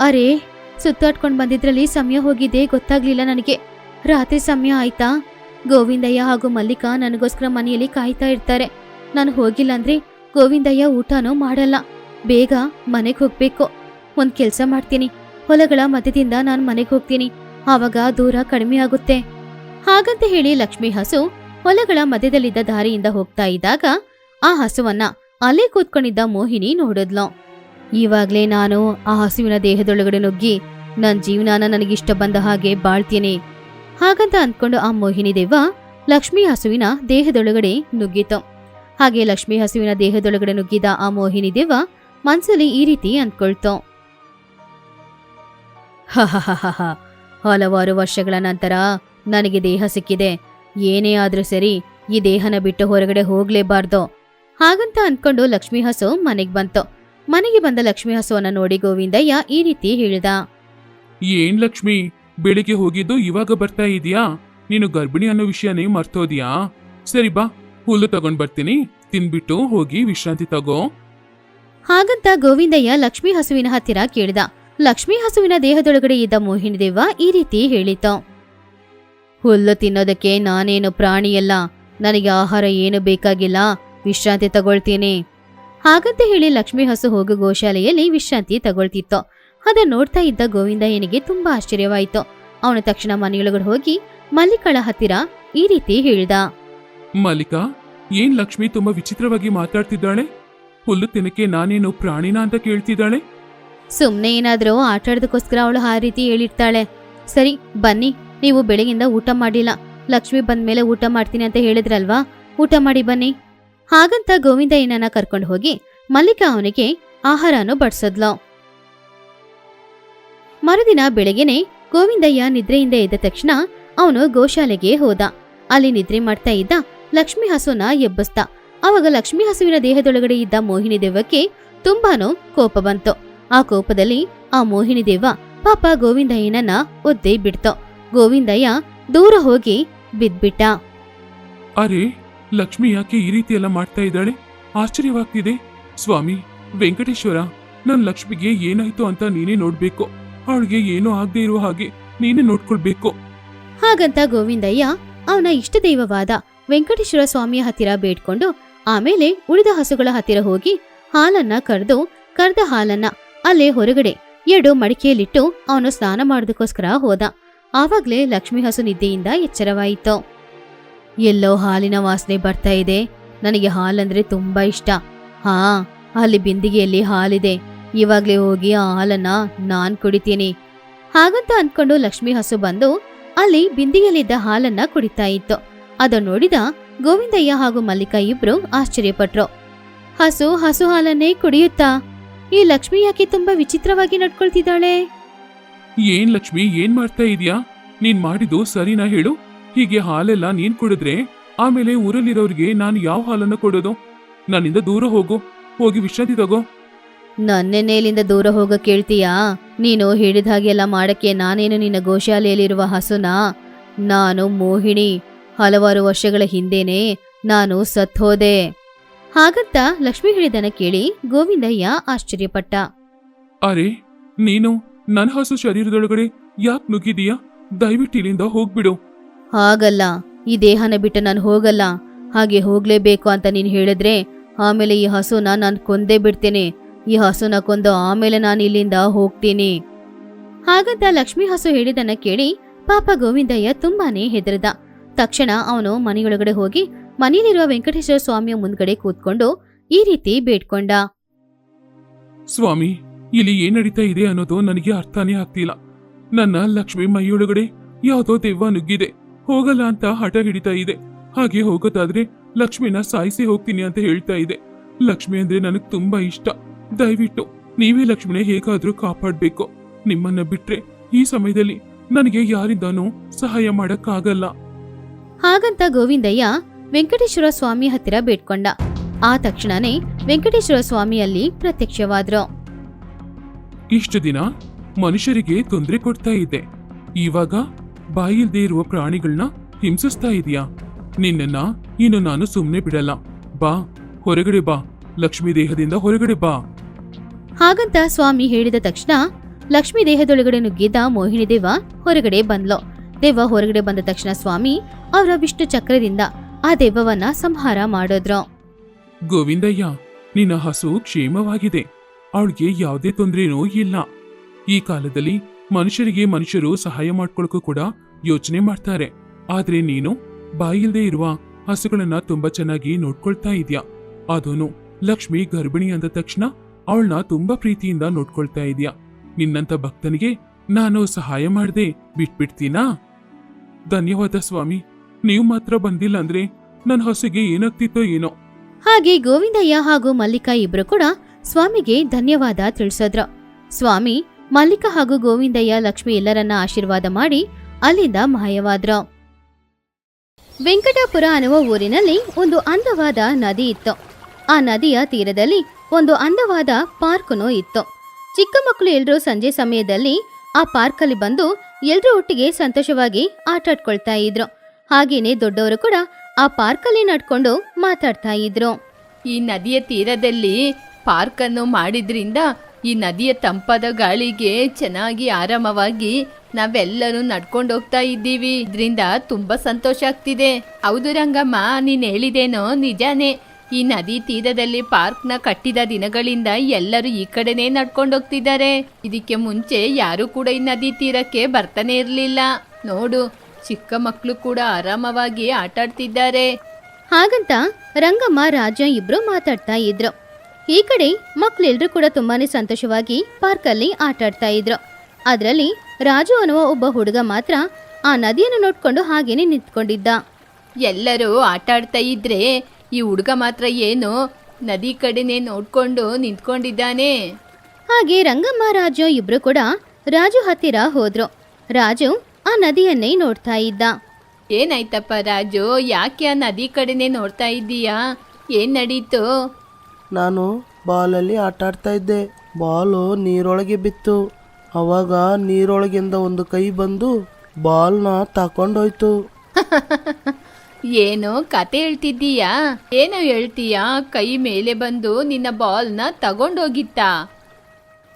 ಅರೆ, ಸುತ್ತಾಡ್ಕೊಂಡ್ ಬಂದಿದ್ರಲ್ಲಿ ಸಮಯ ಹೋಗಿದೆ ಗೊತ್ತಾಗ್ಲಿಲ್ಲ ನನಗೆ. ರಾತ್ರಿ ಸಮಯ ಆಯ್ತಾ? ಗೋವಿಂದಯ್ಯ ಹಾಗೂ ಮಲ್ಲಿಕಾ ನನಗೋಸ್ಕರ ಮನೆಯಲ್ಲಿ ಕಾಯ್ತಾ ಇರ್ತಾರೆ. ನಾನು ಹೋಗಿಲ್ಲ ಅಂದ್ರೆ ಗೋವಿಂದಯ್ಯ ಊಟನೂ ಮಾಡಲ್ಲ. ಬೇಗ ಮನೆಗೆ ಹೋಗ್ಬೇಕು. ಒಂದ್ ಕೆಲ್ಸ ಮಾಡ್ತೀನಿ. ಹೊಲಗಳ ಮಧ್ಯದಿಂದ ನಾನು ಮನೆಗೆ ಹೋಗ್ತೀನಿ. ಆವಾಗ ದೂರ ಕಡಿಮೆ ಆಗುತ್ತೆ. ಹಾಗಂತ ಹೇಳಿ ಲಕ್ಷ್ಮಿ ಹಸು ಹೊಲಗಳ ಮಧ್ಯದಲ್ಲಿದ್ದ ದಾರಿಯಿಂದ ಹೋಗ್ತಾ ಇದ್ದಾಗ ಆ ಹಸುವನ್ನ ಅಲ್ಲೇ ಕೂತ್ಕೊಂಡಿದ್ದ ಮೋಹಿನಿ ನೋಡಿದ್ಲು. ಇವಾಗ್ಲೇ ನಾನು ಆ ಹಸುವಿನ ದೇಹದೊಳಗಡೆ ನುಗ್ಗಿ ನನ್ನ ಜೀವನಾನ ನನಗಿಷ್ಟ ಬಂದ ಹಾಗೆ ಬಾಳ್ತೀನಿ. ಹಾಗಂತ ಅಂದ್ಕೊಂಡು ಆ ಮೋಹಿನಿ ದೇವ ಲಕ್ಷ್ಮಿ ಹಸುವಿನ ದೇಹದೊಳಗಡೆ ನುಗ್ಗಿತು. ಹಾಗೆ ಲಕ್ಷ್ಮಿ ಹಸುವಿನ ದೇಹದೊಳಗಡೆ ನುಗ್ಗಿದ ಆ ಮೋಹಿನಿ ದೇವ ಮನ್ಸಲ್ಲಿ ಈ ರೀತಿ ಅಂದ್ಕೊಳ್ತು. ಹಹಹಹಹ. ಹಲವಾರು ವರ್ಷಗಳ ನಂತರ ನನಗೆ ದೇಹ ಸಿಕ್ಕಿದೆ. ಏನೇ ಆದ್ರೂ ಸರಿ ಈ ದೇಹನ ಬಿಟ್ಟು ಹೊರಗಡೆ ಹೋಗ್ಲೇಬಾರ್ದು. ಹಾಗಂತ ಅಂದ್ಕೊಂಡು ಲಕ್ಷ್ಮಿ ಹಸು ಮನೆಗ್ ಬಂತು. ಮನೆಗೆ ಬಂದ ಲಕ್ಷ್ಮಿ ಹಸುವನ್ನ ನೋಡಿ ಗೋವಿಂದಯ್ಯ ಈ ರೀತಿ ಹೇಳಿದ. ಏನ್ ಲಕ್ಷ್ಮಿ ಬೆಳಿಗ್ಗೆ ಹೋಗಿದ್ದು ಇವಾಗ ಬರ್ತಾ ಇದೀಯಾ? ನೀನು ಗರ್ಭಿಣಿ ಅನ್ನೋ ವಿಷಯನೇ ಮರ್ತೋದ್ಯಾ? ಸರಿ ಬಾ ಹುಲ್ಲು ತಗೊಂಡ್ ಬರ್ತೀನಿ. ತಿನ್ಬಿಟ್ಟು ಹೋಗಿ ವಿಶ್ರಾಂತಿ ತಗೋ. ಹಾಗಂತ ಗೋವಿಂದಯ್ಯ ಲಕ್ಷ್ಮೀ ಹಸುವಿನ ಹತ್ತಿರ ಕೇಳಿದ. ಲಕ್ಷ್ಮೀ ಹಸುವಿನ ದೇಹದೊಳಗಡೆ ಇದ್ದ ಮೋಹಿನಿ ದೇವ ಈ ರೀತಿ ಹೇಳಿತು. ಹುಲ್ಲು ತಿನ್ನೋದಕ್ಕೆ ನಾನೇನು ಪ್ರಾಣಿಯಲ್ಲ, ನನಗೆ ಆಹಾರ ಏನು ಬೇಕಾಗಿಲ್ಲ, ವಿಶ್ರಾಂತಿ ತಗೊಳ್ತೀನಿ. ಹಾಗಂತ ಹೇಳಿ ಲಕ್ಷ್ಮೀ ಹಸು ಹೋಗೋ ಗೋಶಾಲೆಯಲ್ಲಿ ವಿಶ್ರಾಂತಿ ತಗೊಳ್ತಿತ್ತು. ಅದನ್ನ ನೋಡ್ತಾ ಇದ್ದ ಗೋವಿಂದಯ್ಯನಿಗೆ ತುಂಬಾ ಆಶ್ಚರ್ಯವಾಯಿತು. ಅವನು ತಕ್ಷಣ ಮನೆಯೊಳಗಡೆ ಹೋಗಿ ಮಲ್ಲಿಕಳ ಹತ್ತಿರ ಈ ರೀತಿ ಹೇಳ್ದ. ಮಲ್ಲಿಕಾ, ಏನ್ ಲಕ್ಷ್ಮಿ ತುಂಬಾ ವಿಚಿತ್ರವಾಗಿ ಮಾತಾಡ್ತಿದ್ದಾಳೆ? ಹುಲ್ಲು ತಿನ್ನಕ್ಕೆ ನಾನೇನು ಪ್ರಾಣಿನ ಅಂತ ಕೇಳ್ತಿದ್ದಾಳೆ? ಸುಮ್ನೆ ಏನಾದರೂ ಆಟಾಡೋದಕ್ಕೋಸ್ಕರ ಅವಳು ಆ ರೀತಿ ಹೇಳಿರ್ತಾಳೆ. ಸರಿ, ಬನ್ನಿ. ನೀವು ಬೆಳಗಿಂದ ಊಟ ಮಾಡಿಲ್ಲ. ಲಕ್ಷ್ಮಿ ಬಂದ ಮೇಲೆ ಊಟ ಮಾಡ್ತೀನಿ ಅಂತ ಹೇಳಿದ್ರಲ್ವಾ? ಊಟ ಮಾಡಿ ಬನ್ನಿ. ಹಾಗಂತ ಗೋವಿಂದಯ್ಯನನ್ನ ಕರ್ಕೊಂಡು ಹೋಗಿ ಮಲ್ಲಿಕಾ ಅವನಿಗೆ ಆಹಾರನೂ ಬಡಿಸದ್ಲು. ಮರುದಿನ ಬೆಳಗ್ಗೆನೆ ಗೋವಿಂದಯ್ಯ ನಿದ್ರೆಯಿಂದ ಎದ್ದ ತಕ್ಷಣ ಅವನು ಗೋಶಾಲೆಗೆ ಹೋದ. ಅಲ್ಲಿ ನಿದ್ರೆ ಮಾಡ್ತಾ ಇದ್ದ ಲಕ್ಷ್ಮಿ ಹಸುನ ಎಬ್ಬಿಸ್ತ ಅವಾಗ ಲಕ್ಷ್ಮಿ ಹಸುವಿನ ದೇಹದೊಳಗಡೆ ಇದ್ದ ಮೋಹಿನಿ ದೇವಕ್ಕೆ ತುಂಬಾನು ಕೋಪ ಬಂತು. ಆ ಕೋಪದಲ್ಲಿ ಆ ಮೋಹಿನಿ ದೇವ ಪಾಪ ಗೋವಿಂದಯ್ಯನನ್ನ ಒದ್ದೇ ಬಿಡ್ತ. ಗೋವಿಂದಯ್ಯ ದೂರ ಹೋಗಿ ಬಿದ್ಬಿಟ್ಟ. ಅರೆ ಲಕ್ಷ್ಮಿ ಯಾಕೆ ಈ ರೀತಿ ಎಲ್ಲ ಮಾಡ್ತಾ ಇದ್ದಾಳೆ? ಆಶ್ಚರ್ಯವಾಗ್ತಿದೆ. ಸ್ವಾಮಿ ವೆಂಕಟೇಶ್ವರ ನನ್ ಲಕ್ಷ್ಮಿಗೆ ಏನಾಯ್ತು ಅಂತ ನೀನೇ ನೋಡ್ಬೇಕು. ಅವಳಿಗೆ ಏನೂ ಆಗದೆ ಇರುವ ಹಾಗೆ ನೀನೇ ನೋಡ್ಕೊಳ್ಬೇಕು. ಹಾಗಂತ ಗೋವಿಂದಯ್ಯ ಅವನ ಇಷ್ಟ ದೈವವಾದ ವೆಂಕಟೇಶ್ವರ ಸ್ವಾಮಿಯ ಹತ್ತಿರ ಬೇಡ್ಕೊಂಡು ಆಮೇಲೆ ಉಳಿದ ಹಸುಗಳ ಹತ್ತಿರ ಹೋಗಿ ಹಾಲನ್ನ ಕರೆದು ಕರ್ದ ಹಾಲನ್ನ ಅಲ್ಲೇ ಹೊರಗಡೆ ಎರಡು ಮಡಿಕೆಯಲ್ಲಿಟ್ಟು ಅವನು ಸ್ನಾನ ಮಾಡೋದಕ್ಕೋಸ್ಕರ ಹೋದ. ಆವಾಗ್ಲೇ ಲಕ್ಷ್ಮೀ ಹಸು ನಿದ್ದೆಯಿಂದ ಎಚ್ಚರವಾಯಿತು. ಎಲ್ಲೋ ಹಾಲಿನ ವಾಸನೆ ಬರ್ತಾ ಇದೆ. ನನಗೆ ಹಾಲಂದ್ರೆ ತುಂಬಾ ಇಷ್ಟ. ಹಾ, ಅಲ್ಲಿ ಬಿಂದಿಗೆಯಲ್ಲಿ ಹಾಲಿದೆ. ಇವಾಗ್ಲೇ ಹೋಗಿ ಆ ಹಾಲನ್ನ ನಾನ್ ಕುಡಿತೀನಿ. ಹಾಗಂತ ಅನ್ಕೊಂಡು ಲಕ್ಷ್ಮಿ ಹಸು ಬಂದು ಅಲ್ಲಿ ಬಿಂದಿಗೆಯಲ್ಲಿದ್ದ ಹಾಲನ್ನ ಕುಡಿತಾ ಇತ್ತು. ಅದನ್ನು ನೋಡಿದ ಗೋವಿಂದಯ್ಯ ಹಾಗೂ ಮಲ್ಲಿಕಾ ಇಬ್ರು ಆಶ್ಚರ್ಯಪಟ್ರು. ಹಸು ಹಸು ಹಾಲನ್ನೇ ಕುಡಿಯುತ್ತಾ? ಈ ಲಕ್ಷ್ಮಿ ಯಾಕೆ ತುಂಬಾ ವಿಚಿತ್ರವಾಗಿ ನಡ್ಕೊಳ್ತಿದ್ದಾಳೆ? ಏನ್ ಲಕ್ಷ್ಮಿ ಏನ್ ಮಾಡ್ತಾ ಇದೀಯಾ? ನೀನ್ ಮಾಡಿದ್ದು ಸರಿನಾ ಹೇಳು? ಹೀಗೆ ಹಾಲೆಲ್ಲ ನೀನ್ ಕುಡಿದ್ರೆ ಆಮೇಲೆ ಊರಲ್ಲಿರೋರ್ಗೆ ನಾನು ಯಾವ ಹಾಲನ್ನ ಕೊಡೋದು? ನನ್ನಿಂದ ದೂರ ಹೋಗು ಹೋಗಿ ವಿಶ್ರಾಂತಿ ತಗೋ. ನನ್ನೆನೇಲಿಂದ ದೂರ ಹೋಗ ಕೇಳ್ತೀಯಾ? ನೀನು ಹೇಳಿದ ಹಾಗೆಲ್ಲ ಮಾಡಕ್ಕೆ ನಾನೇನು ನಿನ್ನ ಗೋಶಾಲೆಯಲ್ಲಿರುವ ಹಸುನಾ? ನಾನು ಮೋಹಿಣಿ ಹಲವಾರು ವರ್ಷಗಳ ಹಿಂದೆನೇ ನಾನು ಸತ್ತೋದೆ ಹಾಗಂತ ಲಕ್ಷ್ಮಿ ಹೇಳಿದನ ಕೇಳಿ ಗೋವಿಂದಯ್ಯ ಆಶ್ಚರ್ಯಪಟ್ಟ. ಅರೆ ನೀನು ನನ್ನ ಹಸು ಶರೀರದೊಳಗಡೆ ಯಾಕೆ ನುಗ್ಗಿದೀಯಾ? ದಯವಿಟ್ಟು ಇಲ್ಲಿಂದ ಹೋಗ್ಬಿಡು. ಹಾಗಲ್ಲ ಈ ದೇಹನ ಬಿಟ್ಟು ನಾನು ಹೋಗಲ್ಲ. ಹಾಗೆ ಹೋಗ್ಲೇಬೇಕು ಅಂತ ನೀನು ಹೇಳಿದ್ರೆ ಆಮೇಲೆ ಈ ಹಸುನ ನಾನು ಕೊಂದೇ ಬಿಡ್ತೇನೆ. ಈ ಹಸುನ ಕೊಂದು ಆಮೇಲೆ ನಾನು ಇಲ್ಲಿಂದ ಹೋಗ್ತೀನಿ. ಹಾಗಂತ ಲಕ್ಷ್ಮಿ ಹಸು ಹೇಳಿದನ್ನ ಕೇಳಿ ಪಾಪ ಗೋವಿಂದಯ್ಯ ತುಂಬಾನೇ ಹೆದರಿದ. ತಕ್ಷಣ ಅವನು ಮನೆಯೊಳಗಡೆ ಹೋಗಿ ಮನೆಯಲ್ಲಿರುವ ವೆಂಕಟೇಶ್ವರ ಸ್ವಾಮಿಯ ಮುಂದ್ಗಡೆ ಕೂತ್ಕೊಂಡು ಈ ರೀತಿ ಬೇಡ್ಕೊಂಡ. ಸ್ವಾಮಿ ಇಲ್ಲಿ ಏನ್ ನಡೀತಾ ಇದೆ ಅನ್ನೋದು ನನಗೆ ಅರ್ಥನೇ ಆಗ್ತಿಲ್ಲ. ನನ್ನ ಲಕ್ಷ್ಮಿ ಮೈಯೊಳಗಡೆ ಯಾವುದೋ ದೆವ್ವ ನುಗ್ಗಿದೆ. ಹೋಗಲ್ಲ ಅಂತ ಹಠ ಹಿಡಿತಾ ಇದೆ. ಹಾಗೆ ಹೋಗೋದಾದ್ರೆ ಲಕ್ಷ್ಮಿನ ಸಾಯಿಸಿ ಹೋಗ್ತೀನಿ ಅಂತ ಹೇಳ್ತಾ ಇದೆ. ಲಕ್ಷ್ಮಿ ಅಂದ್ರೆ ನನಗ್ ತುಂಬಾ ಇಷ್ಟ. ದಯವಿಟ್ಟು ನೀವೇ ಲಕ್ಷ್ಮಿನ ಹೇಗಾದ್ರೂ ಕಾಪಾಡ್ಬೇಕು. ನಿಮ್ಮನ್ನ ಬಿಟ್ರೆ ಈ ಸಮಯದಲ್ಲಿ ನನಗೆ ಯಾರಿಂದಾನೂ ಸಹಾಯ ಮಾಡಕ್ಕಾಗಲ್ಲ. ಹಾಗಂತ ಗೋವಿಂದಯ್ಯ ವೆಂಕಟೇಶ್ವರ ಸ್ವಾಮಿ ಹತ್ತಿರ ಬೇಡ್ಕೊಂಡ. ಆ ತಕ್ಷಣನೇ ವೆಂಕಟೇಶ್ವರ ಸ್ವಾಮಿ ಅಲ್ಲಿ ಪ್ರತ್ಯಕ್ಷವಾದ್ರು. ಇಷ್ಟು ದಿನ ಮನುಷ್ಯರಿಗೆ ತೊಂದರೆ ಕೊಡ್ತಾ ಇದ್ದೆ ಇವಾಗ ಬಾಯಿಲ್ದೇ ಇರುವ ಪ್ರಾಣಿಗಳನ್ನ ಹಿಂಸಿಸ್ತಾ ಇದೀಯಾ? ನಿನ್ನನ್ನ ಇನ್ನು ನಾನು ಸುಮ್ಮನೆ ಬಿಡಲ್ಲ. ಬಾ ಹೊರಗಡೆ ಬಾ. ಲಕ್ಷ್ಮೀ ದೇಹದಿಂದ ಹೊರಗಡೆ ಬಾ. ಹಾಗಂತ ಸ್ವಾಮಿ ಹೇಳಿದ ತಕ್ಷಣ ಲಕ್ಷ್ಮೀ ದೇಹದೊಳಗಡೆ ನುಗ್ಗಿದ್ದ ಮೋಹಿನಿ ದೇವ ಹೊರಗಡೆ ಬಂದ್ಲು. ದೇವ ಹೊರಗಡೆ ಬಂದ ತಕ್ಷಣ ಸ್ವಾಮಿ ಅವರ ವಿಷ್ಣು ಚಕ್ರದಿಂದ ಆ ದೆವ್ವವನ್ನ ಸಂಹಾರ ಮಾಡಿದ್ರು. ಗೋವಿಂದಯ್ಯ, ನಿನ್ನ ಹಸು ಕ್ಷೇಮವಾಗಿದೆ. ಅವಳಿಗೆ ಯಾವುದೇ ತೊಂದರೆನೂ ಇಲ್ಲ. ಈ ಕಾಲದಲ್ಲಿ ಮನುಷ್ಯರಿಗೆ ಮನುಷ್ಯರು ಸಹಾಯ ಮಾಡ್ಕೊಳಕ್ಕೂ ಕೂಡ ಯೋಚನೆ ಮಾಡ್ತಾರೆ. ಆದ್ರೆ ನೀನು ಬಾಯಿಲ್ದೆ ಇರುವ ಹಸುಗಳನ್ನ ತುಂಬಾ ಚೆನ್ನಾಗಿ ನೋಡ್ಕೊಳ್ತಾ ಇದ್ಯಾ? ಅದೂನು ಲಕ್ಷ್ಮಿ ಗರ್ಭಿಣಿ ಅಂದ ತಕ್ಷಣ ಅವಳನ್ನ ತುಂಬಾ ಪ್ರೀತಿಯಿಂದ ನೋಡ್ಕೊಳ್ತಾ ಇದೀಯ? ನಿನ್ನಂತ ಭಕ್ತನಿಗೆ ನಾನು ಸಹಾಯ ಮಾಡದೆ ಬಿಟ್ಬಿಡ್ತೀನಾ? ಧನ್ಯವಾದ ಸ್ವಾಮಿ. ನೀವು ಮಾತ್ರ ಬಂದಿಲ್ಲ ಅಂದ್ರೆ ನನ್ನ ಹಸಿಗೆ ಏನಾಗ್ತಿತ್ತೋ ಏನೋ. ಹಾಗೆ ಗೋವಿಂದಯ್ಯ ಹಾಗೂ ಮಲ್ಲಿಕಾ ಇಬ್ರು ಕೂಡ ಸ್ವಾಮಿಗೆ ಧನ್ಯವಾದ ತಿಳಿಸಿದ್ರು. ಸ್ವಾಮಿ, ಮಲ್ಲಿಕಾ ಹಾಗೂ ಗೋವಿಂದಯ್ಯ ಲಕ್ಷ್ಮಿ ಎಲ್ಲರನ್ನ ಆಶೀರ್ವಾದ ಮಾಡಿ ಅಲ್ಲಿಂದ ಮಾಯವಾದ್ರು ವೆಂಕಟಾಪುರ ಅನ್ನುವ ಊರಿನಲ್ಲಿ ಒಂದು ಅಂದವಾದ ನದಿ ಇತ್ತು. ಆ ನದಿಯ ತೀರದಲ್ಲಿ ಒಂದು ಅಂದವಾದ ಪಾರ್ಕ್ನೂ ಇತ್ತು. ಚಿಕ್ಕ ಮಕ್ಕಳು ಎಲ್ಲರೂ ಸಂಜೆ ಸಮಯದಲ್ಲಿ ಆ ಪಾರ್ಕಲ್ಲಿ ಬಂದು ಎಲ್ರೂ ಒಟ್ಟಿಗೆ ಸಂತೋಷವಾಗಿ ಆಟಾಡ್ಕೊಳ್ತಾ ಇದ್ರು. ಹಾಗೇನೆ ದೊಡ್ಡವರು ಕೂಡ ಆ ಪಾರ್ಕಲ್ಲಿ ನಡ್ಕೊಂಡು ಮಾತಾಡ್ತಾ ಇದ್ರು. ಈ ನದಿಯ ತೀರದಲ್ಲಿ ಪಾರ್ಕ್ ಅನ್ನು ಮಾಡಿದ್ರಿಂದ ಈ ನದಿಯ ತಂಪಾದ ಗಾಳಿಗೆ ಚೆನ್ನಾಗಿ ಆರಾಮವಾಗಿ ನಾವೆಲ್ಲರೂ ನಡ್ಕೊಂಡು ಹೋಗ್ತಾ ಇದ್ದೀವಿ. ಇದರಿಂದ ತುಂಬಾ ಸಂತೋಷ ಆಗ್ತಿದೆ. ಹೌದು ರಂಗಮ್ಮ, ನೀನ್ ಹೇಳಿದೇನೋ ನಿಜಾನೇ. ಈ ನದಿ ತೀರದಲ್ಲಿ ಪಾರ್ಕ್ನ ಕಟ್ಟಿದ ದಿನಗಳಿಂದ ಎಲ್ಲರೂ ಈ ಕಡೆನೇ ನಡ್ಕೊಂಡು ಹೋಗ್ತಿದ್ದಾರೆ. ಇದಕ್ಕೆ ಮುಂಚೆ ಯಾರು ಕೂಡ ಈ ನದಿ ತೀರಕ್ಕೆ ಬರ್ತಾನೆ ಇರಲಿಲ್ಲ. ನೋಡು ಚಿಕ್ಕ ಮಕ್ಕಳು ಕೂಡ ಆರಾಮವಾಗಿ ಆಟಾಡ್ತಿದ್ದಾರೆ. ಹಾಗಂತ ರಂಗಮ್ಮ ರಾಜ ಇಬ್ರು ಮಾತಾಡ್ತಾ ಇದ್ರು. ಈ ಕಡೆ ಮಕ್ಕಳೆಲ್ಲರೂ ಕೂಡ ತುಂಬಾನೇ ಸಂತೋಷವಾಗಿ ಪಾರ್ಕಲ್ಲಿ ಆಟಾಡ್ತಾ ಇದ್ರು. ಅದರಲ್ಲಿ ರಾಜು ಅನ್ನುವ ಒಬ್ಬ ಹುಡುಗ ಮಾತ್ರ ಆ ನದಿಯನ್ನು ನೋಡ್ಕೊಂಡು ಹಾಗೇನೆ ನಿಂತ್ಕೊಂಡಿದ್ದ. ಎಲ್ಲರೂ ಆಟಾಡ್ತಾ ಇದ್ರೆ ಈ ಹುಡುಗ ಮಾತ್ರ ಏನು ನದಿ ಕಡೆನೆ ನೋಡ್ಕೊಂಡು ನಿಂತ್ಕೊಂಡಿದ್ದಾನೆ. ಹಾಗೆ ರಂಗಮ್ಮ ರಾಜು ಇಬ್ರು ಕೂಡ ರಾಜು ಹತ್ತಿರ ಹೋದ್ರು. ರಾಜು ನದಿಯನ್ನೇ ನೋಡ್ತಾ ಇದ್ದ. ಏನಾಯ್ತಪ್ಪ ರಾಜು ಯಾಕೆ ಆ ನದಿ ಕಡೆನೆ ನೋಡ್ತಾ ಇದ್ದೀಯಾ? ಏನ್ ನಡೀತು? ನಾನು ಬಾಲಲ್ಲಿ ಆಟ ಆಡ್ತಾ ಇದ್ದೆ. ಬಾಲು ನೀರೊಳಗೆ ಬಿತ್ತು. ಅವಾಗ ನೀರೊಳಗಿಂದ ಒಂದು ಕೈ ಬಂದು ಬಾಲ್ನ ತಕೊಂಡೋಯ್ತು. ಏನು ಕತೆ ಹೇಳ್ತಿದ್ದೀಯಾ? ಏನು ಹೇಳ್ತೀಯಾ? ಕೈ ಮೇಲೆ ಬಂದು ನಿನ್ನ ಬಾಲ್ನ ತಗೊಂಡೋಗಿತ್ತಾ?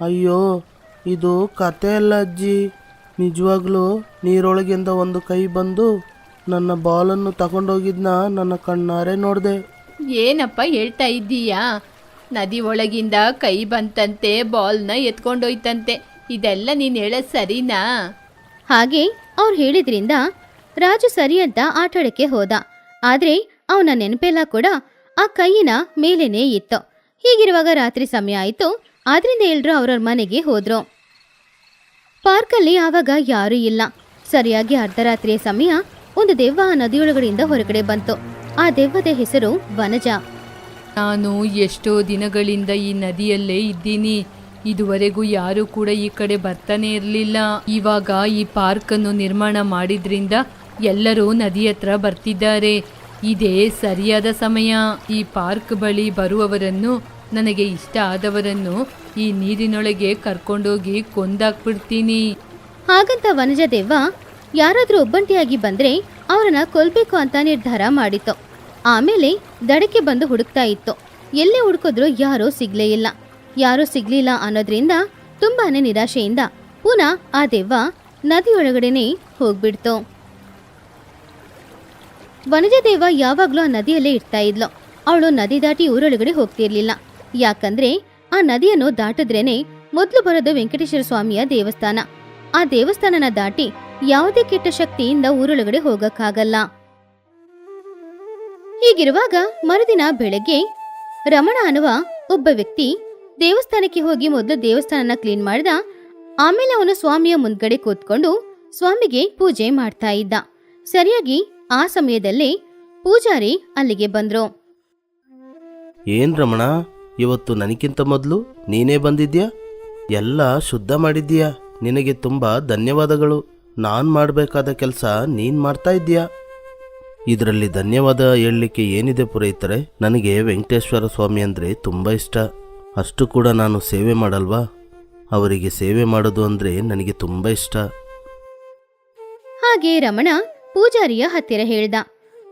ಅಯ್ಯೋ ಇದು ಕತೆ ಅಲ್ಲ ಅಜ್ಜಿ. ನಿಜವಾಗ್ಲೂ ನೀರೊಳಗಿಂದ ಒಂದು ಕೈ ಬಂದು ನನ್ನ ಬಾಲನ್ನು ತಗೊಂಡೋಗಿದ್ನ ನನ್ನ ಕಣ್ಣಾರೆ ನೋಡಿದೆ. ಏನಪ್ಪ ಹೇಳ್ತಾ ಇದ್ದೀಯಾ? ನದಿ ಒಳಗಿಂದ ಕೈ ಬಂತಂತೆ ಬಾಲ್ನ ಎತ್ಕೊಂಡೋಯ್ತಂತೆ. ಇದೆಲ್ಲ ನೀನ್ ಹೇಳೋದ್ ಸರಿನಾ? ಹಾಗೆ ಅವ್ರು ಹೇಳಿದ್ರಿಂದ ರಾಜು ಸರಿ ಅಂತ ಆಟಾಡಕ್ಕೆ ಹೋದ. ಆದ್ರೆ ಅವನ ನೆನಪೆಲ್ಲ ಕೂಡ ಆ ಕೈಯಿನ ಮೇಲೇನೇ ಇತ್ತು. ಹೀಗಿರುವಾಗ ರಾತ್ರಿ ಸಮಯ ಆಯ್ತು. ಆದ್ರಿಂದ ಎಲ್ರು ಅವ್ರವ್ರ ಮನೆಗೆ ಹೋದ್ರು. ಪಾರ್ಕಲ್ಲಿ ಆವಾಗ ಯಾರೂ ಇಲ್ಲ. ಸರಿಯಾಗಿ ಅರ್ಧರಾತ್ರಿಯ ಸಮಯ ಒಂದು ದೆವ್ವ ಆ ನದಿಯೊಳಗಡೆಯಿಂದ ಹೊರಗಡೆ ಬಂತು. ಆ ದೆವ್ವದ ಹೆಸರು ವನಜ. ನಾನು ಎಷ್ಟೋ ದಿನಗಳಿಂದ ಈ ನದಿಯಲ್ಲೇ ಇದ್ದೀನಿ. ಇದುವರೆಗೂ ಯಾರು ಕೂಡ ಈ ಕಡೆ ಬರ್ತಾನೆ ಇರಲಿಲ್ಲ. ಇವಾಗ ಈ ಪಾರ್ಕ್ ಅನ್ನು ನಿರ್ಮಾಣ ಮಾಡಿದ್ರಿಂದ ಎಲ್ಲರೂ ನದಿ ಹತ್ರ ಬರ್ತಿದ್ದಾರೆ. ಇದೇ ಸರಿಯಾದ ಸಮಯ. ಈ ಪಾರ್ಕ್ ಬಳಿ ಬರುವವರನ್ನು, ನನಗೆ ಇಷ್ಟ ಆದವರನ್ನು ಈ ನೀರಿನೊಳಗೆ ಕರ್ಕೊಂಡೋಗಿ ಕೊಂದಾಕ್ಬಿಡ್ತೀನಿ. ಹಾಗಂತ ವನಜ ದೇವ ಯಾರಾದ್ರೂ ಒಬ್ಬಂಟಿಯಾಗಿ ಬಂದ್ರೆ ಅವರನ್ನ ಕೊಲ್ಬೇಕು ಅಂತ ನಿರ್ಧಾರ ಮಾಡಿತ್ತು. ಆಮೇಲೆ ದಡಕ್ಕೆ ಬಂದು ಹುಡುಕ್ತಾ ಇತ್ತು. ಎಲ್ಲೇ ಹುಡುಕಿದ್ರು ಯಾರೂ ಸಿಗ್ಲೇ ಇಲ್ಲ. ಯಾರೂ ಸಿಗ್ಲಿಲ್ಲ ಅನ್ನೋದ್ರಿಂದ ತುಂಬಾನೇ ನಿರಾಶೆಯಿಂದ ಪುನಃ ಆ ದೆವ್ವ ನದಿಯೊಳಗಡೆನೆ ಹೋಗ್ಬಿಡ್ತು. ವನಜ ದೇವ ಯಾವಾಗ್ಲೂ ಆ ನದಿಯಲ್ಲೇ ಇರ್ತಾ ಇದ್ಲು. ಅವಳು ನದಿ ದಾಟಿ ಊರೊಳಗಡೆ ಹೋಗ್ತಿರ್ಲಿಲ್ಲ. ಯಾಕಂದ್ರೆ ಆ ನದಿಯನ್ನು ದಾಟಿದ್ರೇನೆ ಮೊದಲು ಬರೋದು ವೆಂಕಟೇಶ್ವರ ಸ್ವಾಮಿಯ ದೇವಸ್ಥಾನ. ಆ ದೇವಸ್ಥಾನನ ದಾಟಿ ಯಾವುದೇ ಕೆಟ್ಟ ಶಕ್ತಿಯಿಂದ ಊರೊಳಗಡೆ ಹೋಗಕ್ಕಾಗಲ್ಲ. ಹೀಗಿರುವಾಗ ಮರುದಿನ ಬೆಳಗ್ಗೆ ರಮಣ ಅನ್ನುವ ಒಬ್ಬ ವ್ಯಕ್ತಿ ದೇವಸ್ಥಾನಕ್ಕೆ ಹೋಗಿ ಮೊದಲು ದೇವಸ್ಥಾನನ ಕ್ಲೀನ್ ಮಾಡಿದ, ಆಮೇಲೆ ಅವನು ಸ್ವಾಮಿಯ ಮುಂದ್ಗಡೆ ಕೂತ್ಕೊಂಡು ಸ್ವಾಮಿಗೆ ಪೂಜೆ ಮಾಡ್ತಾ ಇದ್ದ. ಸರಿಯಾಗಿ ಆ ಸಮಯದಲ್ಲಿ ಪೂಜಾರಿ ಅಲ್ಲಿಗೆ ಬಂದ್ರು. ಏನ್ ರಮಣ? ಇವತ್ತು ನನಗಿಂತ ಮೊದಲು ನೀನೇ ಬಂದಿದ್ಯಾ? ಎಲ್ಲ ಶುದ್ಧ ಮಾಡಿದ್ದೀಯಾ? ನಿನಗೆ ತುಂಬ ಧನ್ಯವಾದಗಳು. ನಾನು ಮಾಡಬೇಕಾದ ಕೆಲಸ ನೀನು ಮಾಡ್ತಾ ಇದ್ದೀಯಾ? ಇದರಲ್ಲಿ ಧನ್ಯವಾದ ಹೇಳಲಿಕ್ಕೆ ಏನಿದೆ ಪುರೋಹಿತರೆ? ನನಗೆ ವೆಂಕಟೇಶ್ವರ ಸ್ವಾಮಿ ಅಂದರೆ ತುಂಬ ಇಷ್ಟ. ಅಷ್ಟು ಕೂಡ ನಾನು ಸೇವೆ ಮಾಡಲ್ವಾ? ಅವರಿಗೆ ಸೇವೆ ಮಾಡೋದು ಅಂದರೆ ನನಗೆ ತುಂಬ ಇಷ್ಟ. ಹಾಗೆ ರಮಣ ಪೂಜಾರಿಯ ಹತ್ತಿರ ಹೇಳ್ದ.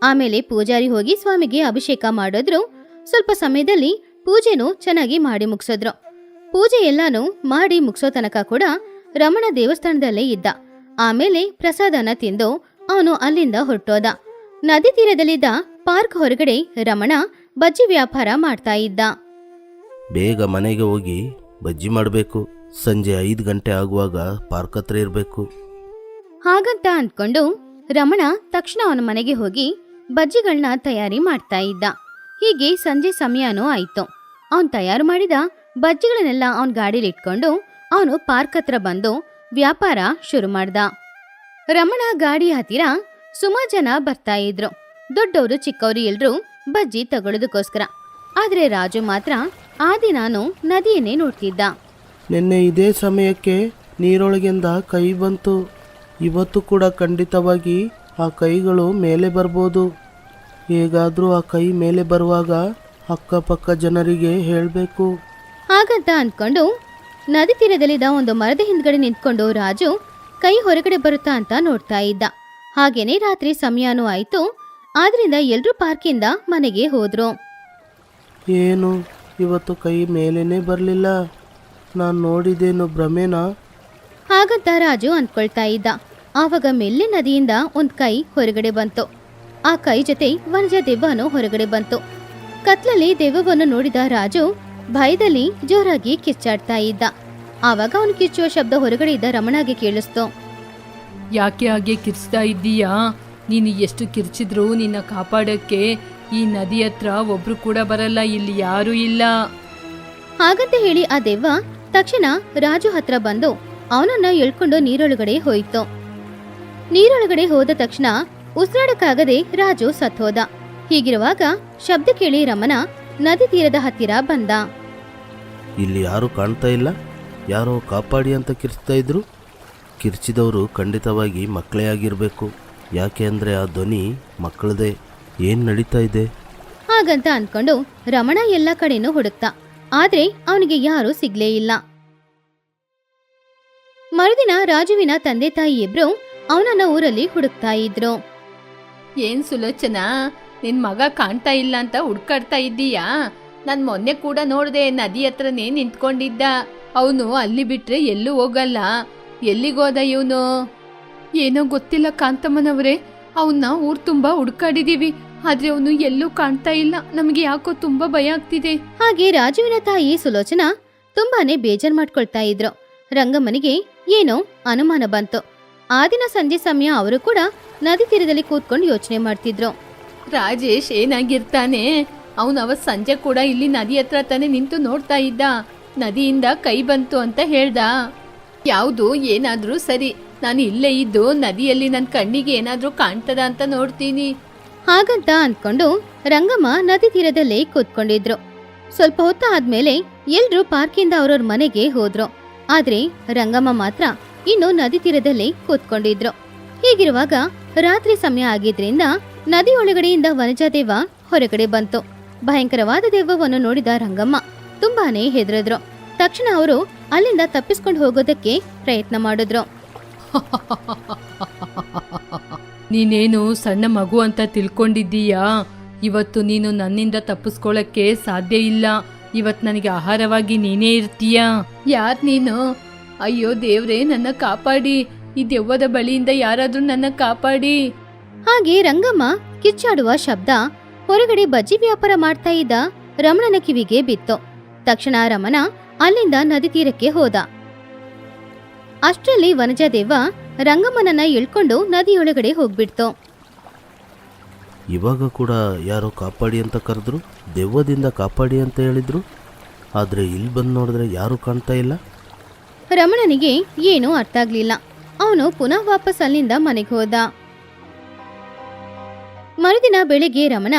ಆಮೇಲೆ ಪೂಜಾರಿ ಹೋಗಿ ಸ್ವಾಮಿಗೆ ಅಭಿಷೇಕ ಮಾಡಿದ್ರು. ಸ್ವಲ್ಪ ಸಮಯದಲ್ಲಿ ಪೂಜೆನೂ ಚೆನ್ನಾಗಿ ಮಾಡಿ ಮುಗಿಸಿದ್ರು. ಪೂಜೆ ಎಲ್ಲಾನು ಮಾಡಿ ಮುಗಿಸೋ ತನಕ ಕೂಡ ರಮಣ ದೇವಸ್ಥಾನದಲ್ಲೇ ಇದ್ದ. ಆಮೇಲೆ ಪ್ರಸಾದನ ತಿಂದು ಅವನು ಅಲ್ಲಿಂದ ಹೊರಟೋದ. ನದಿ ತೀರದಲ್ಲಿದ್ದ ಪಾರ್ಕ್ ಹೊರಗಡೆ ರಮಣ ಬಜ್ಜಿ ವ್ಯಾಪಾರ ಮಾಡ್ತಾ ಇದ್ದ. ಬೇಗ ಮನೆಗೆ ಹೋಗಿ ಬಜ್ಜಿ ಮಾಡಬೇಕು. ಸಂಜೆ ಐದು ಗಂಟೆ ಆಗುವಾಗ ಪಾರ್ಕ್ ಹತ್ರ ಇರಬೇಕು. ಹಾಗಂತ ಅಂದ್ಕೊಂಡು ರಮಣ ತಕ್ಷಣ ಅವನ ಮನೆಗೆ ಹೋಗಿ ಬಜ್ಜಿಗಳನ್ನ ತಯಾರಿ ಮಾಡ್ತಾ ಇದ್ದ. ಹೀಗೆ ಸಂಜೆ ಸಮಯನೂ ಆಯ್ತು. ಅವನ್ ತಯಾರು ಮಾಡಿದ ಬಜ್ಜಿಗಳನ್ನೆಲ್ಲ ಅವನ ಗಾಡಿಲಿ ಇಟ್ಕೊಂಡು ಅವನು ಪಾರ್ಕ್ ಹತ್ರ ಬಂದು ವ್ಯಾಪಾರ ಶುರು ಮಾಡ್ದ. ರಮಣ ಗಾಡಿ ಹತ್ತಿರ ಸುಮಾರು ಜನ ಬರ್ತಾ ಇದ್ರು. ದೊಡ್ಡವರು ಚಿಕ್ಕವರು ಎಲ್ಲರೂ ಬಜ್ಜಿ ತಗೊಳ್ಳೋದಕ್ಕೋಸ್ಕರ ಆದ್ರೆ ರಾಜು ಮಾತ್ರ ಆ ದಿನಾನು ನದಿಯನ್ನೇ ನೋಡ್ತಿದ್ದ. ನಿನ್ನೆ ಇದೇ ಸಮಯಕ್ಕೆ ನೀರೊಳಗಿಂದ ಕೈ ಬಂತು. ಇವತ್ತು ಕೂಡ ಖಂಡಿತವಾಗಿ ಆ ಕೈಗಳು ಮೇಲೆ ಬರ್ಬೋದು. ಹೇಗಾದರೂ ಆ ಕೈ ಮೇಲೆ ಬರುವಾಗ ಅಕ್ಕಪಕ್ಕ ಜನರಿಗೆ ಹೇಳಬೇಕು. ಹಾಗಂತ ಅಂದ್ಕೊಂಡು ನದಿ ತೀರದಲ್ಲಿದ್ದ ಒಂದು ಮರದ ಹಿಂದ್ಗಡೆ ನಿಂತ್ಕೊಂಡು ರಾಜು ಕೈ ಹೊರಗಡೆ ಬರುತ್ತಾ ಅಂತ ನೋಡ್ತಾ ಇದ್ದ. ಹಾಗೇನೆ ರಾತ್ರಿ ಸಮಯನೂ ಆಯ್ತು. ಆದ್ರಿಂದ ಎಲ್ರೂ ಪಾರ್ಕಿಂದ ಮನೆಗೆ ಹೋದ್ರು. ಏನು? ಇವತ್ತು ಕೈ ಮೇಲೇನೆ ಬರಲಿಲ್ಲ. ನಾನು ನೋಡಿದ್ದೇನು ಭ್ರಮೇನಾ? ಹಾಗಂತ ರಾಜು ಅಂದ್ಕೊಳ್ತಾ ಇದ್ದ. ಆವಾಗ ಮೆಲ್ಲೆ ನದಿಯಿಂದ ಒಂದ್ ಕೈ ಹೊರಗಡೆ ಬಂತು. ಆ ಕೈ ಜೊತೆ ವನಜ ದೆವ್ವನು ಹೊರಗಡೆ ಬಂತು. ಕತ್ಲಲ್ಲಿ ದೆವ್ವವನ್ನು ನೋಡಿದ ರಾಜು ಭಯದಲ್ಲಿ ಜೋರಾಗಿ ಕಿಚ್ಚಾಡ್ತಾ ಇದ್ದ. ಆವಾಗ ಅವನು ಕಿಚ್ಚುವ ಶಬ್ದ ಹೊರಗಡೆ ಇದ್ದ ರಮಣಾಗೆ ಕೇಳಿಸ್ತು. ಯಾಕೆ ಹಾಗೆ ಕಿರ್ಚ್ತಾ ಇದ್ದೀಯಾ? ನೀನು ಎಷ್ಟು ಕಿರ್ಚಿದ್ರು ನಿನ್ನ ಕಾಪಾಡಕ್ಕೆ ಈ ನದಿ ಹತ್ರ ಒಬ್ರು ಕೂಡ ಬರಲ್ಲ ಇಲ್ಲಿ ಯಾರೂ ಇಲ್ಲ. ಹಾಗಂತ ಹೇಳಿ ಆ ದೆವ್ವ ತಕ್ಷಣ ರಾಜು ಹತ್ರ ಬಂದು ಅವನನ್ನ ಎಳ್ಕೊಂಡು ನೀರೊಳಗಡೆ ಹೋಯಿತು. ನೀರೊಳಗಡೆ ಹೋದ ತಕ್ಷಣ ಉಸಿರಾಡಕ್ಕಾಗದೆ ರಾಜು ಸತ್ತೋದ. ಹೀಗಿರುವಾಗ ಶಬ್ದ ಕೇಳಿ ರಮಣ ನದಿ ತೀರದ ಹತ್ತಿರ ಬಂದ. ಇಲ್ಲಿ ಯಾರು ಕಾಣ್ತಾ ಇಲ್ಲ. ಯಾರೋ ಕಾಪಾಡಿ ಅಂತ ಕಿರ್ಚ್ತಾ ಇದ್ರು. ಕಿರ್ಚಿದವರು ಖಂಡಿತವಾಗಿ ಮಕ್ಕಳೇ ಆಗಿರಬೇಕು. ಯಾಕೆ ಅಂದರೆ ಆ ಧ್ವನಿ ಮಕ್ಕಳದೇ. ಏನು ನಡೀತಾ ಇದೆ? ಹಾಗಂತ ಅನ್ಕೊಂಡು ರಮಣ ಎಲ್ಲ ಕಡೆನೂ ಹುಡುಕ್ತ. ಆದ್ರೆ ಅವನಿಗೆ ಯಾರೂ ಸಿಗ್ಲೇ ಇಲ್ಲ. ಮರುದಿನ ರಾಜುವಿನ ತಂದೆ ತಾಯಿ ಇಬ್ರು ಅವನನ್ನ ಊರಲ್ಲಿ ಹುಡುಕ್ತಾ ಇದ್ರು. ಏನ್ ಸುಲೋಚನಾ? ನಿನ್ ಮಗ ಕಾಣ್ತಾ ಇಲ್ಲ ಅಂತ ಹುಡ್ಕಾಡ್ತಾ ಇದ್ದೀಯಾ? ನಾನ್ ಮೊನ್ನೆ ಕೂಡ ನೋಡ್ದೆ ನದಿ ಹತ್ರನೇ ನಿಂತ್ಕೊಂಡಿದ್ದ. ಅವನು ಅಲ್ಲಿ ಬಿಟ್ರೆ ಎಲ್ಲೂ ಹೋಗಲ್ಲ. ಎಲ್ಲಿಗೋದ ಇವನು? ಏನೋ ಗೊತ್ತಿಲ್ಲ ಕಾಂತಮ್ಮನವರೇ. ಅವನ್ನ ಊರ್ ತುಂಬಾ ಹುಡ್ಕಾಡಿದೀವಿ. ಆದ್ರೆ ಅವನು ಎಲ್ಲೂ ಕಾಣ್ತಾ ಇಲ್ಲ. ನಮ್ಗೆ ಯಾಕೋ ತುಂಬಾ ಭಯ ಆಗ್ತಿದೆ. ಹಾಗೆ ರಾಜುವಿನ ತಾಯಿ ಸುಲೋಚನಾ ತುಂಬಾನೇ ಬೇಜಾರ್ ಮಾಡ್ಕೊಳ್ತಾ ಇದ್ರು. ರಂಗಮ್ಮನಿಗೆ ಏನೋ ಅನುಮಾನ ಬಂತು. ಆ ದಿನ ಸಂಜೆ ಸಮಯ ಅವರು ಕೂಡ ನದಿ ತೀರದಲ್ಲಿ ಕೂತ್ಕೊಂಡು ಯೋಚನೆ ಮಾಡ್ತಿದ್ರು. ರಾಜೇಶ್ ಏನಾಗಿರ್ತಾನೆ? ಅವನು ಅವತ್ ಸಂಜೆ ಕೂಡ ಇಲ್ಲಿ ನದಿ ಹತ್ರ ತಾನೇ ನಿಂತು ನೋಡ್ತಾ ಇದ್ದ. ನದಿಯಿಂದ ಕೈ ಬಂತು ಅಂತ ಹೇಳ್ದ. ಯಾವುದು, ಏನಾದರೂ ಸರಿ. ನಾನು ಇಲ್ಲೇ ಇದ್ದು ನದಿಯಲ್ಲಿ ನನ್ನ ಕಣ್ಣಿಗೆ ಏನಾದರೂ ಕಾಣ್ತದ ಅಂತ ನೋಡ್ತೀನಿ. ಹಾಗಂತ ಅಂದ್ಕೊಂಡು ರಂಗಮ್ಮ ನದಿ ತೀರದಲ್ಲೇ ಕೂತ್ಕೊಂಡಿದ್ರು. ಸ್ವಲ್ಪ ಹೊತ್ತು ಆದ್ಮೇಲೆ ಎಲ್ರೂ ಪಾರ್ಕಿಂದ ಅವ್ರವ್ರ ಮನೆಗೆ ಹೋದ್ರು. ಆದ್ರೆ ರಂಗಮ್ಮ ಮಾತ್ರ ಇನ್ನು ನದಿ ತೀರದಲ್ಲೇ ಕೂತ್ಕೊಂಡಿದ್ರು. ಹೀಗಿರುವಾಗ ರಾತ್ರಿ ಸಮಯ ಆಗಿದ್ರಿಂದ ನದಿ ಒಳಗಡೆಯಿಂದ ವನಜಾದೇವ ಹೊರಗಡೆ ಬಂತು. ಭಯಂಕರವಾದ ದೆವ್ವವನ್ನು ನೋಡಿದ ರಂಗಮ್ಮ ತುಂಬಾನೇ ಹೆದರಿದ್ರು. ತಕ್ಷಣ ಅವರು ಅಲ್ಲಿಂದ ತಪ್ಪಿಸ್ಕೊಂಡು ಹೋಗೋದಕ್ಕೆ ಪ್ರಯತ್ನ ಮಾಡಿದ್ರು. ನೀನೇನು ಸಣ್ಣ ಮಗು ಅಂತ ತಿಳ್ಕೊಂಡಿದ್ದೀಯಾ? ಇವತ್ತು ನೀನು ನನ್ನಿಂದ ತಪ್ಪಿಸ್ಕೊಳ್ಳಕ್ಕೆ ಸಾಧ್ಯ ಇಲ್ಲ. ಇವತ್ ನನಗೆ ಆಹಾರವಾಗಿ ನೀನೇ ಇರ್ತೀಯಾ? ಯಾರ್ ನೀನು? ಅಯ್ಯೋ ದೇವ್ರೇ ನನ್ನ ಕಾಪಾಡಿ. ಈ ದೆವ್ವದ ಬಳಿಯಿಂದ ಯಾರಾದ್ರೂ ನನ್ನ ಕಾಪಾಡಿ. ಹಾಗೆ ರಂಗಮ್ಮ ಕಿಚ್ಚಾಡುವ ಶಬ್ದ ಹೊರಗಡೆ ಬಜ್ಜಿ ವ್ಯಾಪಾರ ಮಾಡ್ತಾ ಇದ್ದ ರಮಣನ ಕಿವಿಗೆ ಬಿತ್ತು. ತಕ್ಷಣ ರಮಣ ಅಲ್ಲಿಂದ ನದಿ ತೀರಕ್ಕೆ ಹೋದ. ಅಷ್ಟರಲ್ಲಿ ವನಜಾದೇವ ರಂಗಮ್ಮನನ್ನ ಇಳ್ಕೊಂಡು ನದಿಯೊಳಗಡೆ ಹೋಗ್ಬಿಡ್ತು. ಇವಾಗ ಕೂಡ ಯಾರೋ ಕಾಪಾಡಿ ಅಂತ ಕರೆದ್ರು ದೆವ್ವದಿಂದ ಕಾಪಾಡಿ ಅಂತ ಹೇಳಿದ್ರು ಆದರೆ ಇಲ್ಲಿ ಬಂದು ನೋಡಿದ್ರೆ ಯಾರೂ ಕಾಣ್ತಾ ಇಲ್ಲ. ರಮಣನಿಗೆ ಏನೂ ಅರ್ಥ ಆಗ್ಲಿಲ್ಲ. ಅವನು ಪುನಃ ವಾಪಸ್ ಅಲ್ಲಿಂದ ಮನೆಗೆ ಹೋದ. ಮರುದಿನ ಬೆಳಿಗ್ಗೆ ರಮಣ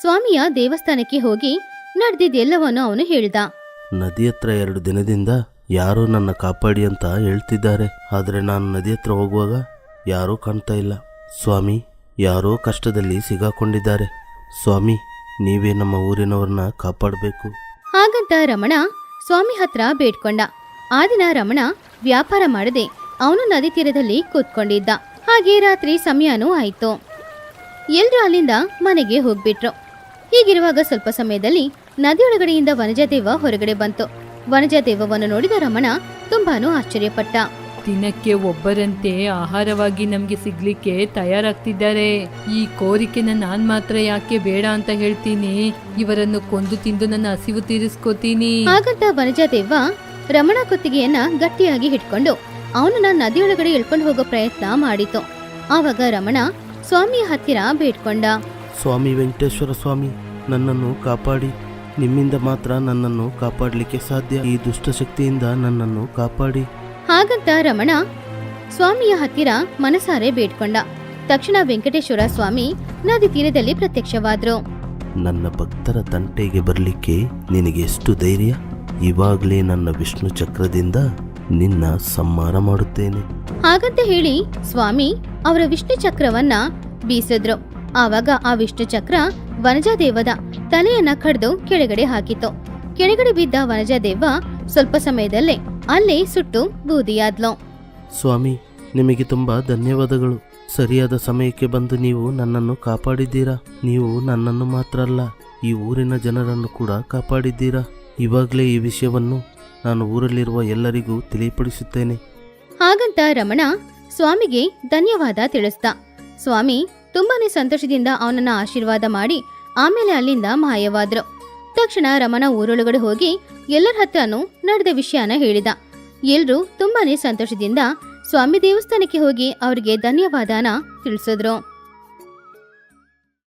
ಸ್ವಾಮಿಯ ದೇವಸ್ಥಾನಕ್ಕೆ ಹೋಗಿ ನಡೆದಿದ್ದೆಲ್ಲವನ್ನು ಅವನು ಹೇಳಿದ. ನದಿ ಹತ್ರ ಎರಡು ದಿನದಿಂದ ಯಾರು ನನ್ನ ಕಾಪಾಡಿ ಅಂತ ಹೇಳ್ತಿದ್ದಾರೆ. ಆದರೆ ನಾನು ನದಿ ಹತ್ರ ಹೋಗುವಾಗ ಯಾರೂ ಕಾಣ್ತಾ ಇಲ್ಲ. ಸ್ವಾಮಿ ಯಾರೋ ಕಷ್ಟದಲ್ಲಿ ಸಿಗಾಕೊಂಡಿದ್ದಾರೆ. ಸ್ವಾಮಿ ನೀವೇ ನಮ್ಮ ಊರಿನವ್ರನ್ನ ಕಾಪಾಡಬೇಕು. ಹಾಗಂತ ರಮಣ ಸ್ವಾಮಿ ಹತ್ರ ಬೇಡ್ಕೊಂಡ. ಆ ದಿನ ರಮಣ ವ್ಯಾಪಾರ ಮಾಡದೆ ಅವನು ನದಿ ತೀರದಲ್ಲಿ ಕೂತ್ಕೊಂಡಿದ್ದ. ಹಾಗೆ ರಾತ್ರಿ ಸಮಯನೂ ಆಯ್ತು. ಎಲ್ರೂ ಅಲ್ಲಿಂದ ಮನೆಗೆ ಹೋಗ್ಬಿಟ್ರು. ಹೀಗಿರುವಾಗ ಸ್ವಲ್ಪ ಸಮಯದಲ್ಲಿ ನದಿಯೊಳಗಡೆಯಿಂದ ವನಜದೇವ ಹೊರಗಡೆ ಬಂತು. ವನಜದೇವವನ್ನು ನೋಡಿದ ರಮಣ ತುಂಬಾನು ಆಶ್ಚರ್ಯಪಟ್ಟ. ದಿನಕ್ಕೆ ಒಬ್ಬರಂತೆ ಆಹಾರವಾಗಿ ನಮ್ಗೆ ಸಿಗ್ಲಿಕ್ಕೆ ತಯಾರಾಗ್ತಿದ್ದಾರೆ. ಈ ಕೋರಿಕೆನ ನಾನ್ ಮಾತ್ರ ಯಾಕೆ ಬೇಡ ಅಂತ ಹೇಳ್ತೀನಿ. ಇವರನ್ನು ಕೊಂದು ತಿಂದು ನನ್ನ ಹಸಿವು ತೀರಿಸ್ಕೋತೀನಿ. ಹಾಗಂತ ವನಜದೇವ ರಮಣ ಕುತ್ತಿಗೆಯನ್ನ ಗಟ್ಟಿಯಾಗಿ ಹಿಡ್ಕೊಂಡು ಅವನನ್ನ ನದಿಯೊಳಗಡೆ ಎಳ್ಕೊಂಡು ಹೋಗೋ ಪ್ರಯತ್ನ ಮಾಡಿತು. ಆವಾಗ ರಮಣ ಸ್ವಾಮಿಯ ಹತ್ತಿರ ಬೇಡ್ಕೊಂಡ. ಸ್ವಾಮಿ ವೆಂಕಟೇಶ್ವರ ಸ್ವಾಮಿ ನನ್ನನ್ನು ಕಾಪಾಡಿ. ನಿಮ್ಮಿಂದ ಮಾತ್ರ ನನ್ನನ್ನು ಕಾಪಾಡಲಿಕ್ಕೆ ಸಾಧ್ಯ. ಈ ದುಷ್ಟಶಕ್ತಿಯಿಂದ ನನ್ನನ್ನು ಕಾಪಾಡಿ. ಹಾಗಂತ ರಮಣ ಸ್ವಾಮಿಯ ಹತ್ತಿರ ಮನಸಾರೆ ಬೇಡ್ಕೊಂಡ. ತಕ್ಷಣ ವೆಂಕಟೇಶ್ವರ ಸ್ವಾಮಿ ನದಿ ತೀರದಲ್ಲಿ ಪ್ರತ್ಯಕ್ಷವಾದ್ರು. ನನ್ನ ಭಕ್ತರ ತಂಟೆಗೆ ಬರಲಿಕ್ಕೆ ನಿನಗೆ ಎಷ್ಟು ಧೈರ್ಯ? ಇವಾಗಲೇ ನನ್ನ ವಿಷ್ಣು ಚಕ್ರದಿಂದ ನಿನ್ನ ಸಮ್ಮಾನ ಮಾಡುತ್ತೇನೆ. ಹಾಗಂತ ಹೇಳಿ ಸ್ವಾಮಿ ಅವರ ವಿಷ್ಣು ಚಕ್ರವನ್ನ ಬೀಸಿದ್ರು. ಆವಾಗ ಆ ವಿಷ್ಣು ಚಕ್ರ ವನಜಾದೇವದ ತಲೆಯನ್ನ ಕಡ್ದು ಕೆಳಗಡೆ ಹಾಕಿತು ಕೆಳಗಡೆ ಬಿದ್ದ ವನಜಾದೇವ ಸ್ವಲ್ಪ ಸಮಯದಲ್ಲೇ ಅಲ್ಲೇ ಸುಟ್ಟು ಬೂದಿಯಾದ್ಲು. ಸ್ವಾಮಿ ನಿಮಗೆ ತುಂಬಾ ಧನ್ಯವಾದಗಳು. ಸರಿಯಾದ ಸಮಯಕ್ಕೆ ಬಂದು ನೀವು ನನ್ನನ್ನು ಕಾಪಾಡಿದ್ದೀರಾ? ನೀವು ನನ್ನನ್ನು ಮಾತ್ರ ಅಲ್ಲ ಈ ಊರಿನ ಜನರನ್ನು ಕೂಡ ಕಾಪಾಡಿದ್ದೀರಾ? ಇವಾಗಲೇ ಈ ವಿಷಯವನ್ನು ನಾನು ಊರಲ್ಲಿರುವ ಎಲ್ಲರಿಗೂ ತಿಳಿಪಡಿಸುತ್ತೇನೆ. ಹಾಗಂತ ರಮಣ ಸ್ವಾಮಿಗೆ ಧನ್ಯವಾದ ತಿಳಿಸ್ದ. ಸ್ವಾಮಿ ತುಂಬಾನೇ ಸಂತೋಷದಿಂದ ಅವನನ್ನ ಆಶೀರ್ವಾದ ಮಾಡಿ ಆಮೇಲೆ ಅಲ್ಲಿಂದ ಮಾಯವಾದ್ರು. ತಕ್ಷಣ ರಮಣ ಊರೊಳಗಡೆ ಹೋಗಿ ಎಲ್ಲರ ಹತ್ರನೂ ನಡೆದ ವಿಷಯನ ಹೇಳಿದ. ಎಲ್ರೂ ತುಂಬಾನೇ ಸಂತೋಷದಿಂದ ಸ್ವಾಮಿ ದೇವಸ್ಥಾನಕ್ಕೆ ಹೋಗಿ ಅವರಿಗೆ ಧನ್ಯವಾದನ ತಿಳಿಸಿದ್ರು.